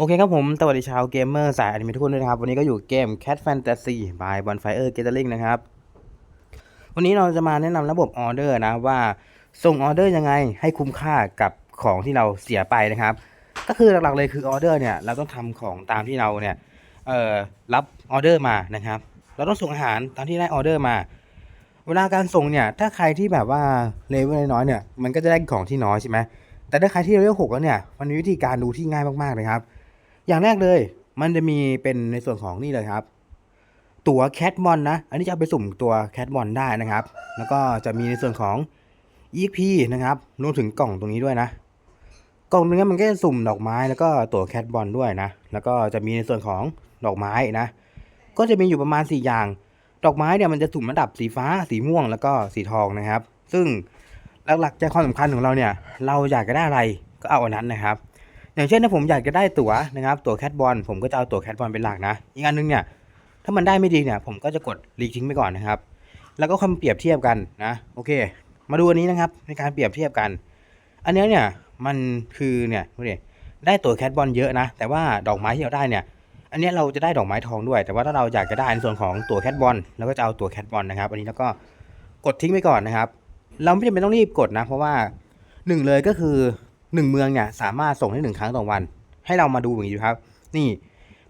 โอเคครับผม สวัสดีชาวเกมเมอร์สายอนิเมะทุกคนด้วยนะครับ วันนี้ก็อยู่เกม Cat Fantasy by Bonfire Gathering นะครับ วันนี้เราจะมาแนะนำระบบออเดอร์นะว่าส่งออเดอร์ยังไงให้คุ้มค่ากับของที่เราเสียไปนะครับ ก็คือหลักๆเลยคือออเดอร์เนี่ยเราต้องทำของตามที่เราเนี่ยเอ่อรับออเดอร์มานะครับ เราต้องส่งอาหารตามที่ได้ออเดอร์มา เวลาการส่งเนี่ยถ้าใครที่แบบว่าเลเวลน้อยเนี่ยมันก็จะได้ของที่น้อยใช่ไหมแต่ถ้าใครที่เลเวลหกแล้วเนี่ยมันมีวิธีการดูที่ง่ายมากๆเลยครับ อย่างแรกเลย มันจะมีเป็นในส่วนของนี่เลยครับ ตั๋วแคทบอลนะ อันนี้จะเอาไปสุ่มตัวแคทบอลได้นะครับ แล้วก็จะมีในส่วนของ EP นะครับ รวมถึงกล่องตรงนี้ด้วยนะ กล่องตรงนี้มันก็จะสุ่มดอกไม้แล้วก็ตั๋วแคทบอลด้วยนะ แล้วก็จะมีในส่วนของดอกไม้นะ ก็จะมีอยู่ประมาณ 4 อย่าง ดอกไม้เนี่ยมันจะสุ่มระดับสีฟ้า สีม่วง แล้วก็สีทองนะครับ ซึ่งหลักๆใจความสำคัญของเราเนี่ย เราอยากจะได้อะไรก็เอาอันนั้นนะครับ อย่างเช่นถ้าผมอยากจะได้ตั๋วนะครับ ตั๋วแคทบอลผมก็จะเอาตั๋วแคทบอลเป็นหลักนะ อีกอันนึงเนี่ย ถ้ามันได้ไม่ดีเนี่ยผมก็จะกดรีทิ้งไปก่อนนะครับ แล้วก็คำเปรียบเทียบกันนะ โอเค มาดูอันนี้นะครับ ในการเปรียบเทียบกัน อันเนี้ยเนี่ยมันคือเนี่ยดูดิได้ตั๋วแคทบอลเยอะนะ แต่ว่าดอกไม้ที่เราได้เนี่ย อันนี้เราจะได้ดอกไม้ทองด้วย แต่ว่าถ้าเราอยากจะได้ในส่วนของตั๋วแคทบอลเราก็จะเอาตั๋วแคทบอลนะครับ อันนี้แล้วก็กดทิ้งไปก่อนนะครับ เราไม่จำเป็นต้องรีบกดนะ เพราะว่าหนึ่งเลยก็คือ หนึ่งเมืองเนี่ยสามารถส่งได้หนึ่งครั้งต่อวัน ให้เรามาดูอย่างนี้ดูครับ นี่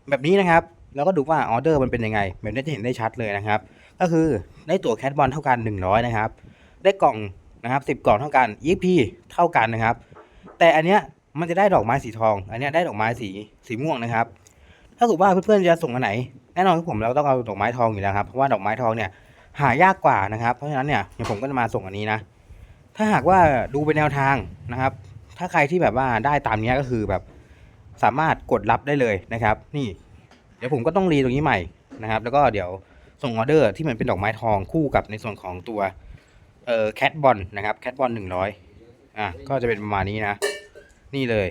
แบบนี้นะครับแล้วก็ดูว่าออเดอร์มันเป็นยังไงแบบนี้จะเห็นได้ชัดเลยนะครับ ก็คือได้ตั๋วแคทบอลเท่ากัน 100 นะครับ ได้กล่องนะครับ10 กล่องเท่ากัน EP เท่ากันนะครับ แต่อันเนี้ยมันจะได้ดอกไม้สีทอง อันเนี้ยได้ดอกไม้สีสีม่วงนะครับ ถ้าเกิว่าเพื่อนๆจะส่งอันไหนแน่นอนครับผมเราต้องเอาดอกไม้ทองอยู่แล้วครับเพราะว่าดอกไม้ทองเนี่ยหายากกว่านะครับ เพราะฉะนั้นเนี่ยผมก็จะมาส่งอันนี้นะ ถ้าหากว่าดูเป็นแนวทางนะครับ ถ้าใครที่แบบว่าได้ตามนี้ก็คือแบบสามารถกดรับได้เลยนะครับ นี่ เดี๋ยวผมก็ต้องรีตรงนี้ใหม่นะครับ แล้วก็เดี๋ยวส่งออเดอร์ที่มันเป็นดอกไม้ทองคู่กับในส่วนของตัวเอ่อแคทบอลนะครับแคทบอลหนึ่งร้อยอะก็จะเป็นประมาณนี้นะ นี่เลย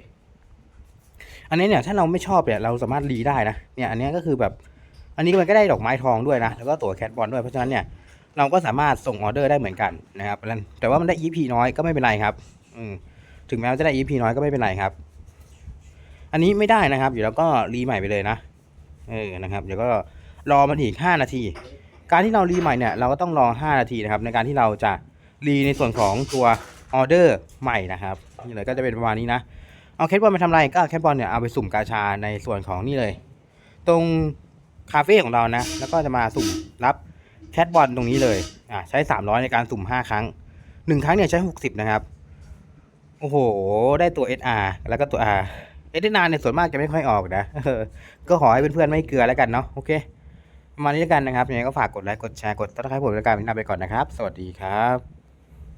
อันนี้เนี่ยถ้าเราไม่ชอบเนี่ยเราสามารถรีได้นะเนี่ยอันนี้ก็คือแบบอันนี้มันก็ได้ดอกไม้ทองด้วยนะแล้วก็ตัวแคทบอลด้วยเพราะฉะนั้นเนี่ยเราก็สามารถส่งออเดอร์ได้เหมือนกันนะครับแต่ว่ามันได้ EP น้อยก็ไม่เป็นไรครับ อืม ถึงแม้ว่าจะได้ EP น้อยก็ไม่เป็นไรครับ อันนี้ไม่ได้นะครับเดี๋ยวเราก็รีใหม่ไปเลยนะ เออ นะครับ เดี๋ยวก็รอมันอีก 5 นาที การที่เรารีใหม่เนี่ย เราก็ต้องรอ 5 นาทีนะครับ ในการที่เราจะรีในส่วนของตัวออเดอร์ใหม่นะครับ นี่เลยก็จะเป็นประมาณนี้นะ เอาแคทบอลไปทำอะไร ก็แคทบอลเนี่ยเอาไปสุ่มกาชาในส่วนของนี่เลย ตรงคาเฟ่ของเรานะ แล้วก็จะมาสุ่มรับแคทบอลตรงนี้เลย อ่าใช้ 300 ในการสุ่ม 5 ครั้ง 1 ครั้งเนี่ยใช้ 60 นะครับ โอ้โห ได้ตัว SR แล้วก็ตัว R เอสนานเนี่ยส่วนมากจะไม่ค่อยออกนะก็ขอให้เพื่อนๆไม่เกลือแล้วกันเนาะโอเคประมาณนี้แล้วกันนะครับยังไงก็ฝากกดไลค์กดแชร์กดติดตามผมรายการวินหน้าไปก่อนนะครับ สวัสดีครับ